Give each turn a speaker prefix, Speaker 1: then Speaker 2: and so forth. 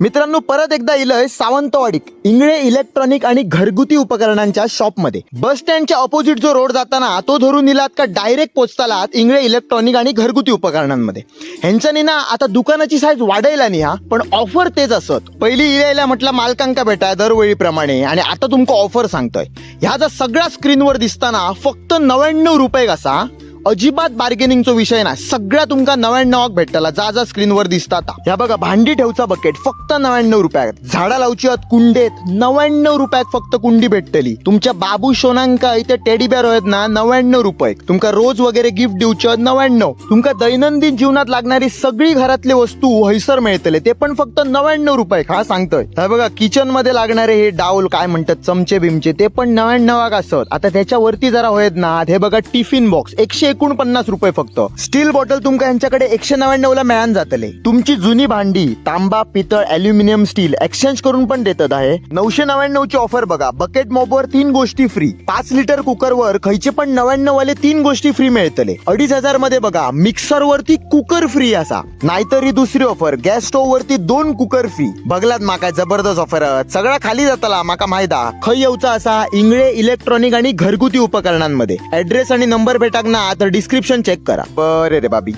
Speaker 1: मित्रांनो परत एकदा इलंय सावंतवाडीत इंगळे इलेक्ट्रॉनिक आणि घरगुती उपकरणांच्या शॉपमध्ये. बस स्टँडच्या ऑपोजिट जो रोड जाताना तो धरून इलात का डायरेक्ट पोचतालात इंगळे इलेक्ट्रॉनिक आणि घरगुती उपकरणांमध्ये. ह्यांच्यानी ना आता दुकानाची साईज वाढायला नाही हा पण ऑफर तेच असत. पहिली इलेला म्हटलं मालकांका भेटाय दरवेळीप्रमाणे आणि आता तुमका ऑफर सांगतोय. ह्या जर सगळ्या स्क्रीनवर दिसताना फक्त नव्याण्णव रुपये कसा अजिबात बार्गेनिंगचो विषय नाही. सगळ्या तुमका नव्याण्णवाक भेटताला. जा जा स्क्रीनवर दिसतात ह्या बघा भांडी ठेवचा बकेट फक्त नव्याण्णव रुपयात. झाडा लावची आहेत कुंडेत नव्याण्णव रुपयात फक्त कुंडी भेटतली. तुमच्या बाबू शोनांका इथे टेडी बेअर आहेत ना नव्याण्णव रुपये तुमका रोज वगैरे गिफ्ट देऊचे आहेत नव्याण्णव. तुमका दैनंदिन जीवनात लागणारी सगळी घरातली वस्तू हैसर मिळतले. ते पण फक्त नव्याण्णव रुपये हा सांगतोय. हे बघा किचनमध्ये लागणारे हे डाऊल काय म्हणतात चमचे बिमचे ते पण नव्याण्णवाक असत. आता त्याच्यावरती जरा होत ना. हे बघा टिफिन बॉक्स एकशे एकोणपन्नास रुपये फक्त. स्टील बॉटल तुमका यांच्याकडे एकशे नव्याण्णव ला मिळान जातले. तुमची जुनी भांडी तांबा पितळ अल्युमिनियम स्टील एक्सचेंज करून पण देतात आहे. नऊशे नव्याण्णव ची ऑफर बघा. बकेट मॉपवर तीन गोष्टी फ्री पाच लिटर कुकर वर खयचे पण नव्याण्णव वाले तीन गोष्टी फ्री मिळतले. अडीच हजारमध्ये बघा मिक्सर वरती कुकर फ्री असा. नाहीतर ही दुसरी ऑफर गॅस स्टोव्ह वरती दोन कुकर फ्री बघलात माका जबरदस्त ऑफर सगळा खाली जाताला माका माहिती खय येऊचा असा इंगळे इलेक्ट्रॉनिक आणि घरगुती उपकरणांमध्ये. ऍड्रेस आणि नंबर भेटाक ना तर डिस्क्रिप्शन चेक करा. बरे रे बाबी.